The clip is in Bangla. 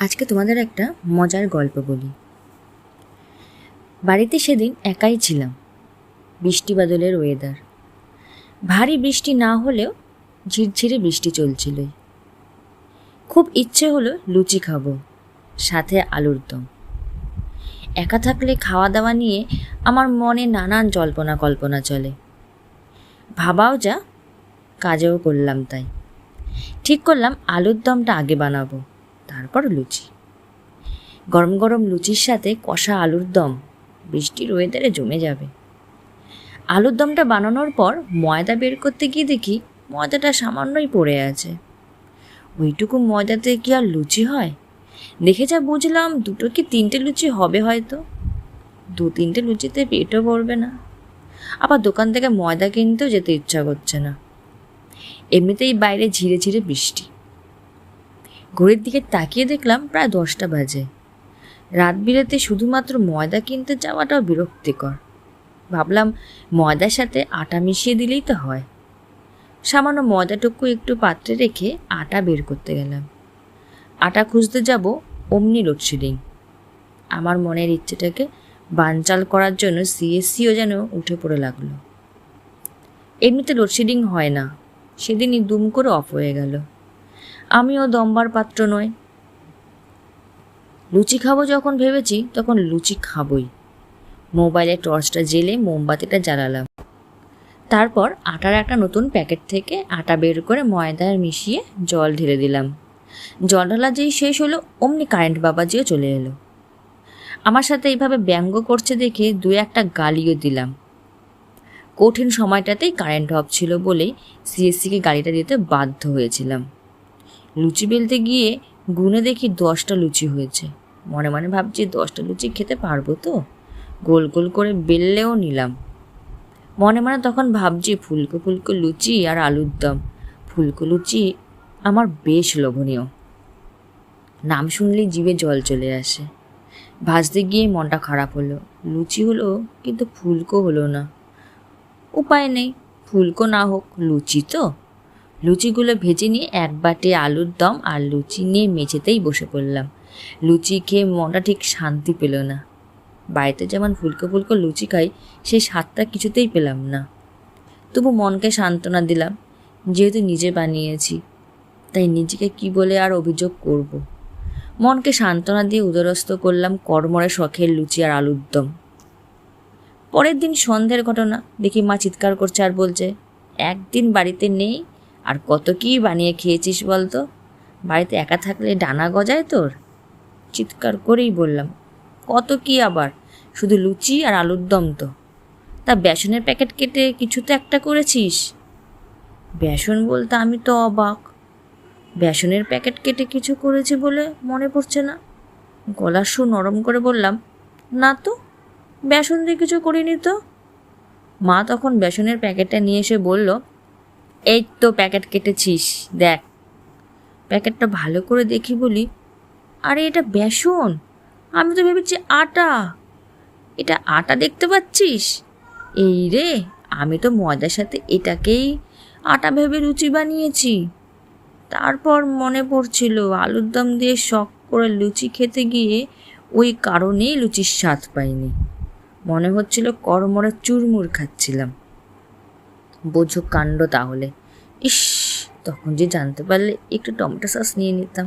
আজকে তোমাদের একটা মজার গল্প বলি। বাড়িতে সেদিন একাই ছিলাম, বৃষ্টি বাদলের ওয়েদার ভারী বৃষ্টি না হলেও ঝিরঝিরে বৃষ্টি চলছিলই। খুব ইচ্ছে হলো লুচি খাব, সাথে আলুর দম। একা থাকলে খাওয়া দাওয়া নিয়ে আমার মনে নানান জল্পনা কল্পনা চলে। ভাবাও যা, কাজেও করলাম তাই। ঠিক করলাম আলুর দমটা আগে বানাবো। তারপর লুচি। গরম গরম লুচির সাথে কষা আলুর দম। বৃষ্টির ওয়েদারে জমে যাবে। আলুর দমটা বানানোর পর ময়দা বের করতে গিয়ে দেখি ময়দাটা সামান্যই পড়ে আছে। ওইটুকু ময়দাতে কি আর লুচি হয়? দেখে যা বুঝলাম দুটো কি তিনটে লুচি হবে হয়তো। দু তিনটে লুচিতে পেটও ভরবে না। আবার দোকান থেকে ময়দা কিনতেও যেতে ইচ্ছা করছে না। এমনিতেই বাইরে ঝিরে ঝিরে বৃষ্টি। ঘড়ির দিকে তাকিয়ে দেখলাম প্রায় দশটা বাজে। রাত বিরেতে শুধুমাত্র ময়দা কিনতে যাওয়াটাও বিরক্তিকর। ভাবলাম ময়দার সাথে আটা মিশিয়ে দিলেই তো হয়। সামান্য ময়দাটুকু একটু পাত্রে রেখে আটা বের করতে গেলাম। আটা খুঁজতে যাব অমনি লোডশেডিং। আমার মনের ইচ্ছেটাকে বানচাল করার জন্য সিএসসিও যেন উঠে পড়ে লাগল। এমনিতে লোডশেডিং হয় না। সেদিনই দুম করে অফ হয়ে গেল। আমিও দম্বার পাত্র নয় লুচি খাব যখন ভেবেছি, তখন লুচি খাবই। মোবাইলে টর্চটা জেলে মোমবাতিটা জ্বালালাম। তারপর আটার একটা নতুন প্যাকেট থেকে আটা বের করে ময়দার মিশিয়ে জল ঢেলে দিলাম। জল ঢালা যেই শেষ হলো, অমনি কারেন্ট বাবাজিও চলে এলো। আমার সাথে এইভাবে ব্যঙ্গ করছে দেখে দু একটা গালিও দিলাম। কঠিন সময়টাতেই কারেন্ট অফ ছিল বলেই সিএসসিকে গাড়িটা দিতে বাধ্য হয়েছিলাম। লুচি বেলতে গিয়ে গুনে দেখি দশটা লুচি হয়েছে। মনে মনে ভাবছি দশটা লুচি খেতে পারব তো? গোল গোল করে বেললেও নিলাম। মনে মনে তখন ভাবছি ফুলকো ফুলকো লুচি আর আলুর দম। ফুলকো লুচি আমার বেশ লোভনীয়। নাম শুনলেই জিভে জল চলে আসে। ভাজতে গিয়ে মনটা খারাপ হলো। লুচি হলো কিন্তু ফুলকো হলো না। উপায় নেই। ফুলকো না হোক লুচি তো? লুচিগুলো ভেজে নিয়ে এক বাটি আলুর দম আর লুচি নিয়ে মেঝেতেই বসে পড়লাম। লুচি খেয়ে মনটা ঠিক শান্তি পেল না। বাড়িতে যেমন ফুলকো ফুলকো লুচি খাই সেই স্বাদটা কিছুতেই পেলাম না। তবু মনকে সান্ত্বনা দিলাম, যেহেতু নিজে বানিয়েছি, তাই নিজেকে কি বলে আর অভিযোগ করব। মনকে সান্ত্বনা দিয়ে উদরস্থ করলাম কর্মরে শখের লুচি আর আলুর দম। পরের দিন সন্ধ্যের ঘটনা, দেখি মা চিৎকার করছে আর বলছে, একদিন বাড়িতে নেই আর কত কি বানিয়ে খেয়েছিস বলতো? বাড়িতে একা থাকলে ডানা গজায় তোর? চিৎকার করেই বললাম, কত কি আবার? শুধু লুচি আর আলুর দম তো। তা বেসনের প্যাকেট কেটে কিছু তো একটা করেছিস? বেসন বলতে আমি তো অবাক। বেসনের প্যাকেট কেটে কিছু করেছি বলে মনে পড়ছে না। গলার সুর নরম করে বললাম, না তো, বেসন দিয়ে কিছু করিনি তো? মা তখন বেসনের প্যাকেটটা নিয়ে এসে বলল এই তো প্যাকেট কেটেছিস, দেখ। প্যাকেটটা ভালো করে দেখি বলি, আরে এটা বেসন? আমি তো ভেবেছি আটা। এটা আটা দেখতে পাচ্ছিস? এই রে, আমি তো ময়দার সাথে এটাকেই আটা ভেবে লুচি বানিয়েছি। তারপর মনে পড়ছিল, আলুর দম দিয়ে শখ করে লুচি খেতে গিয়ে ওই কারণেই লুচির স্বাদ পাইনি। মনে হচ্ছিল করমরে চুরমুর খাচ্ছিলাম। বোঝো কাণ্ড তাহলে। ইস তখন যে জানতে পারলে একটু টমেটো সস নিয়ে নিতাম।